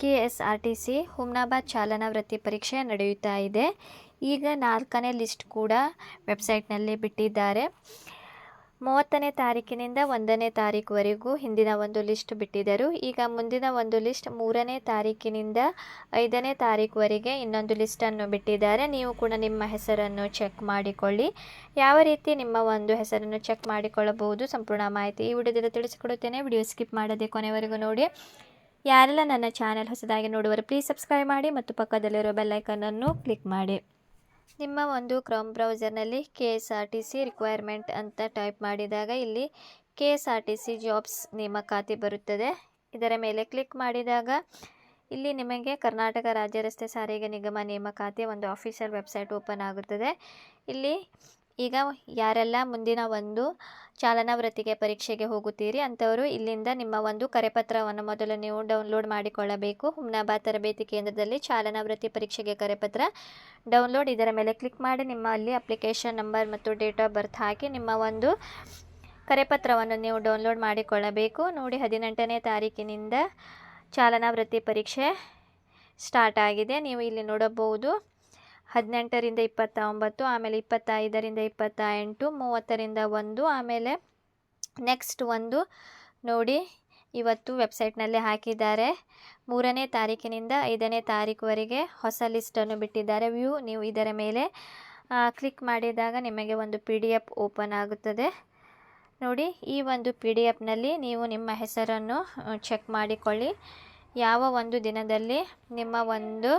K S R T C Humnabad ಚಾಲನಾ ವೃತ್ತಿ ಪರೀಕ್ಷೆ ನಡೆಯುತ್ತಾ ಇದೆ. ಈಗ ನಾಲ್ಕನೇ ಲಿಸ್ಟ್ ಕೂಡ ವೆಬ್ಸೈಟ್ನಲ್ಲಿ ಬಿಟ್ಟಿದ್ದಾರೆ. ಮೂವತ್ತನೇ ತಾರೀಕಿನಿಂದ ಒಂದನೇ ತಾರೀಕುವರೆಗೂ ಹಿಂದಿನ ಒಂದು ಲಿಸ್ಟ್ ಬಿಟ್ಟಿದ್ದರು. ಈಗ ಮುಂದಿನ ಒಂದು ಲಿಸ್ಟ್ ಮೂರನೇ ತಾರೀಕಿನಿಂದ ಐದನೇ ತಾರೀಕುವರೆಗೆ ಇನ್ನೊಂದು ಲಿಸ್ಟನ್ನು ಬಿಟ್ಟಿದ್ದಾರೆ. ನೀವು ಕೂಡ ನಿಮ್ಮ ಹೆಸರನ್ನು ಚೆಕ್ ಮಾಡಿಕೊಳ್ಳಿ. ಯಾವ ರೀತಿ ನಿಮ್ಮ ಒಂದು ಹೆಸರನ್ನು ಚೆಕ್ ಮಾಡಿಕೊಳ್ಳಬಹುದು ಸಂಪೂರ್ಣ ಮಾಹಿತಿ ಈ ವಿಡಿಯೋದಲ್ಲಿ ತಿಳಿಸಿಕೊಡುತ್ತೇನೆ. ವಿಡಿಯೋ ಸ್ಕಿಪ್ ಮಾಡದೆ ಕೊನೆವರೆಗೂ ನೋಡಿ. ಯಾರೆಲ್ಲ ನನ್ನ ಚಾನೆಲ್ ಹೊಸದಾಗಿ ನೋಡುವರು ಪ್ಲೀಸ್ ಸಬ್ಸ್ಕ್ರೈಬ್ ಮಾಡಿ ಮತ್ತು ಪಕ್ಕದಲ್ಲಿರೋ ಬೆಲ್ಲೈಕನನ್ನು ಕ್ಲಿಕ್ ಮಾಡಿ. ನಿಮ್ಮ ಒಂದು Chrome ಬ್ರೌಸರ್ನಲ್ಲಿ K S R T C requirement ಅಂತ ಟೈಪ್ ಮಾಡಿದಾಗ ಇಲ್ಲಿ K S R T C jobs ನೇಮಕಾತಿ ಬರುತ್ತದೆ. ಇದರ ಮೇಲೆ ಕ್ಲಿಕ್ ಮಾಡಿದಾಗ ಇಲ್ಲಿ ನಿಮಗೆ ಕರ್ನಾಟಕ ರಾಜ್ಯ ರಸ್ತೆ ಸಾರಿಗೆ ನಿಗಮ ನೇಮಕಾತಿ ಒಂದು ಆಫೀಷಿಯಲ್ ವೆಬ್ಸೈಟ್ ಓಪನ್ ಆಗುತ್ತದೆ. ಇಲ್ಲಿ ಈಗ ಯಾರೆಲ್ಲ ಮುಂದಿನ ಒಂದು ಚಾಲನಾ ವೃತ್ತಿಗೆ ಪರೀಕ್ಷೆಗೆ ಹೋಗುತ್ತೀರಿ, ಅಂಥವರು ಇಲ್ಲಿಂದ ನಿಮ್ಮ ಒಂದು ಕರೆಪತ್ರವನ್ನು ಮೊದಲು ನೀವು ಡೌನ್ಲೋಡ್ ಮಾಡಿಕೊಳ್ಳಬೇಕು. ಹುಮ್ನಾಬಾದ್ ತರಬೇತಿ ಕೇಂದ್ರದಲ್ಲಿ ಚಾಲನಾ ವೃತ್ತಿ ಪರೀಕ್ಷೆಗೆ ಕರೆಪತ್ರ ಡೌನ್ಲೋಡ್. ಇದರ ಮೇಲೆ ಕ್ಲಿಕ್ ಮಾಡಿ, ನಿಮ್ಮ ಅಲ್ಲಿ ಅಪ್ಲಿಕೇಶನ್ ನಂಬರ್ ಮತ್ತು ಡೇಟ್ ಆಫ್ ಬರ್ತ್ ಹಾಕಿ ನಿಮ್ಮ ಒಂದು ಕರೆಪತ್ರವನ್ನು ನೀವು ಡೌನ್ಲೋಡ್ ಮಾಡಿಕೊಳ್ಳಬೇಕು. ನೋಡಿ, ಹದಿನೆಂಟನೇ ತಾರೀಕಿನಿಂದ ಚಾಲನಾ ವೃತ್ತಿ ಪರೀಕ್ಷೆ ಸ್ಟಾರ್ಟ್ ಆಗಿದೆ. ನೀವು ಇಲ್ಲಿ ನೋಡಬಹುದು ಹದಿನೆಂಟರಿಂದ ಇಪ್ಪತ್ತ ಒಂಬತ್ತು ಆಮೇಲೆ ಇಪ್ಪತ್ತೈದರಿಂದ ಇಪ್ಪತ್ತ ಎಂಟು ಮೂವತ್ತರಿಂದ ಒಂದು, ಆಮೇಲೆ ನೆಕ್ಸ್ಟ್ ಒಂದು ನೋಡಿ ಇವತ್ತು ವೆಬ್ಸೈಟ್ನಲ್ಲಿ ಹಾಕಿದ್ದಾರೆ. ಮೂರನೇ ತಾರೀಕಿನಿಂದ ಐದನೇ ತಾರೀಕುವರೆಗೆ ಹೊಸ ಲಿಸ್ಟನ್ನು ಬಿಟ್ಟಿದ್ದಾರೆ. ವ್ಯೂ ನೀವು ಇದರ ಮೇಲೆ ಕ್ಲಿಕ್ ಮಾಡಿದಾಗ ನಿಮಗೆ ಒಂದು ಪಿ ಡಿ ಎಫ್ ಓಪನ್ ಆಗುತ್ತದೆ. ನೋಡಿ, ಈ ಒಂದು ಪಿ ಡಿ ಎಫ್ನಲ್ಲಿ ನೀವು ನಿಮ್ಮ ಹೆಸರನ್ನು ಚೆಕ್ ಮಾಡಿಕೊಳ್ಳಿ. ಯಾವ ಒಂದು ದಿನದಲ್ಲಿ ನಿಮ್ಮ ಒಂದು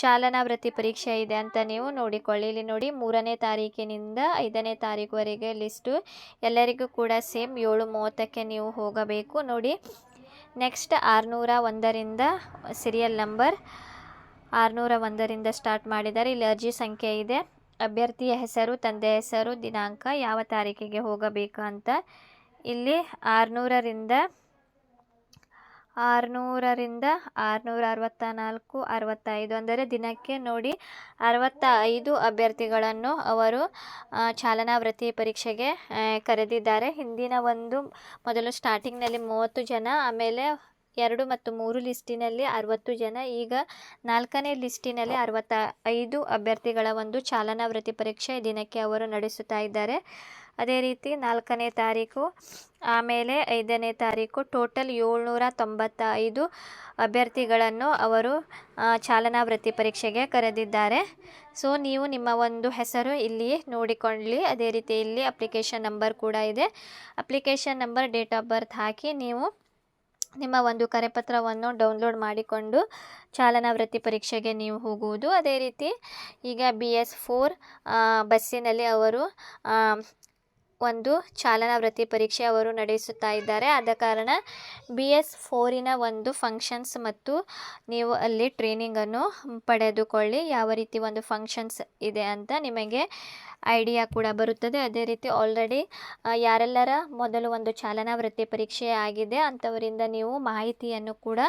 ಚಾಲನಾ ವೃತ್ತಿ ಪರೀಕ್ಷೆ ಇದೆ ಅಂತ ನೀವು ನೋಡಿಕೊಳ್ಳಿ. ಇಲ್ಲಿ ನೋಡಿ ಮೂರನೇ ತಾರೀಕಿನಿಂದ ಐದನೇ ತಾರೀಕುವರೆಗೆ ಲಿಸ್ಟು ಎಲ್ಲರಿಗೂ ಕೂಡ ಸೇಮ್ ಏಳು ಮೂವತ್ತಕ್ಕೆ ನೀವು ಹೋಗಬೇಕು. ನೋಡಿ ನೆಕ್ಸ್ಟ್ ಆರುನೂರ ಒಂದರಿಂದ ಸೀರಿಯಲ್ ನಂಬರ್ ಆರುನೂರ ಒಂದರಿಂದ ಸ್ಟಾರ್ಟ್ ಮಾಡಿದ್ದಾರೆ. ಇಲ್ಲಿ ಅರ್ಜಿ ಸಂಖ್ಯೆ ಇದೆ. ಅಭ್ಯರ್ಥಿಯ ಹೆಸರು ತಂದೆ ಹೆಸರು, ದಿನಾಂಕ ಯಾವ ತಾರೀಕಿಗೆ ಹೋಗಬೇಕು ಅಂತ ಇಲ್ಲಿ ಆರುನೂರರಿಂದ ಆರುನೂರರಿಂದ ಆರುನೂರ ಅರವತ್ತ ನಾಲ್ಕು ಅರವತ್ತೈದು ಅಂದರೆ ದಿನಕ್ಕೆ ನೋಡಿ ಅರವತ್ತ ಐದು ಅಭ್ಯರ್ಥಿಗಳನ್ನು ಅವರು ಚಾಲನಾ ವೃತ್ತಿ ಪರೀಕ್ಷೆಗೆ ಕರೆದಿದ್ದಾರೆ. ಹಿಂದಿನ ಒಂದು ಮೊದಲು ಸ್ಟಾರ್ಟಿಂಗ್ನಲ್ಲಿ ಮೂವತ್ತು ಜನ, ಆಮೇಲೆ ಎರಡು ಮತ್ತು ಮೂರು ಲಿಸ್ಟಿನಲ್ಲಿ ಅರವತ್ತು ಜನ, ಈಗ ನಾಲ್ಕನೇ ಲಿಸ್ಟಿನಲ್ಲಿ ಅರವತ್ತ ಐದು ಅಭ್ಯರ್ಥಿಗಳ ಒಂದು ಚಾಲನಾ ವೃತ್ತಿ ಪರೀಕ್ಷೆ ದಿನಕ್ಕೆ ಅವರು ನಡೆಸುತ್ತಾ ಇದ್ದಾರೆ. ಅದೇ ರೀತಿ ನಾಲ್ಕನೇ ತಾರೀಕು, ಆಮೇಲೆ ಐದನೇ ತಾರೀಕು ಟೋಟಲ್ ಏಳ್ನೂರ ತೊಂಬತ್ತ ಐದು ಅಭ್ಯರ್ಥಿಗಳನ್ನು ಅವರು ಚಾಲನಾ ವೃತ್ತಿ ಪರೀಕ್ಷೆಗೆ ಕರೆದಿದ್ದಾರೆ. ಸೊ, ನೀವು ನಿಮ್ಮ ಒಂದು ಹೆಸರು ಇಲ್ಲಿ ನೋಡಿಕೊಳ್ಳಿ. ಅದೇ ರೀತಿ ಇಲ್ಲಿ ಅಪ್ಲಿಕೇಶನ್ ನಂಬರ್ ಕೂಡ ಇದೆ. Application number, date of birth ಹಾಕಿ ನೀವು ನಿಮ್ಮ ಒಂದು ಕರೆಪತ್ರವನ್ನು ಡೌನ್ಲೋಡ್ ಮಾಡಿಕೊಂಡು ಚಾಲನಾ ವೃತ್ತಿ ಪರೀಕ್ಷೆಗೆ ನೀವು ಹೋಗುವುದು. ಅದೇ ರೀತಿ ಈಗ ಬಿ ಎಸ್ ಫೋರ್ ಬಸ್ಸಿನಲ್ಲಿ ಅವರು ಒಂದು ಚಾಲನಾ ವೃತ್ತಿ ಪರೀಕ್ಷೆ ಅವರು ನಡೆಸುತ್ತಾ ಇದ್ದಾರೆ. ಆದ ಕಾರಣ ಬಿ ಎಸ್ ಫೋರಿನ ಒಂದು ಫಂಕ್ಷನ್ಸ್ ಮತ್ತು ನೀವು ಅಲ್ಲಿ ಟ್ರೈನಿಂಗನ್ನು ಪಡೆದುಕೊಳ್ಳಿ. ಯಾವ ರೀತಿ ಒಂದು ಫಂಕ್ಷನ್ಸ್ ಇದೆ ಅಂತ ನಿಮಗೆ ಐಡಿಯಾ ಕೂಡ ಬರುತ್ತದೆ. ಅದೇ ರೀತಿ ಆಲ್ರೆಡಿ ಯಾರೆಲ್ಲರ ಮೊದಲು ಒಂದು ಚಾಲನಾ ವೃತ್ತಿ ಪರೀಕ್ಷೆ ಆಗಿದೆ ಅಂಥವರಿಂದ ನೀವು ಮಾಹಿತಿಯನ್ನು ಕೂಡ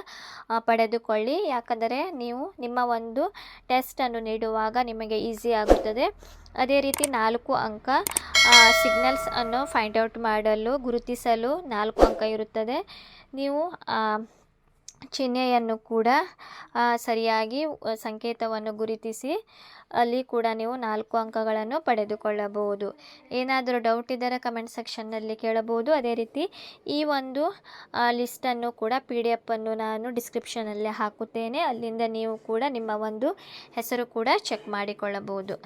ಪಡೆದುಕೊಳ್ಳಿ. ಯಾಕಂದರೆ ನೀವು ನಿಮ್ಮ ಒಂದು ಟೆಸ್ಟನ್ನು ನೀಡುವಾಗ ನಿಮಗೆ ಈಸಿ ಆಗುತ್ತದೆ. ಅದೇ ರೀತಿ ನಾಲ್ಕು ಅಂಕ ಸಿಗ್ನಲ್ಸ್ ಅನ್ನು ಫೈಂಡ್ ಔಟ್ ಮಾಡಲು, ಗುರುತಿಸಲು ನಾಲ್ಕು ಅಂಕ ಇರುತ್ತದೆ. ನೀವು ಚಿಹ್ನೆಯನ್ನು ಕೂಡ ಸರಿಯಾಗಿ ಸಂಕೇತವನ್ನು ಗುರುತಿಸಿ, ಅಲ್ಲಿ ಕೂಡ ನೀವು ನಾಲ್ಕು ಅಂಕಗಳನ್ನು ಪಡೆದುಕೊಳ್ಳಬಹುದು. ಏನಾದರೂ ಡೌಟ್ ಇದ್ದರೆ ಕಮೆಂಟ್ ಸೆಕ್ಷನ್ನಲ್ಲಿ ಕೇಳಬಹುದು. ಅದೇ ರೀತಿ, ಈ ಒಂದು ಲಿಸ್ಟನ್ನು ಕೂಡ ಪಿ ಡಿ ಎಫನ್ನು ನಾನು ಡಿಸ್ಕ್ರಿಪ್ಷನಲ್ಲಿ ಹಾಕುತ್ತೇನೆ. ಅಲ್ಲಿಂದ ನೀವು ಕೂಡ ನಿಮ್ಮ ಒಂದು ಹೆಸರು ಕೂಡ ಚೆಕ್ ಮಾಡಿಕೊಳ್ಳಬಹುದು.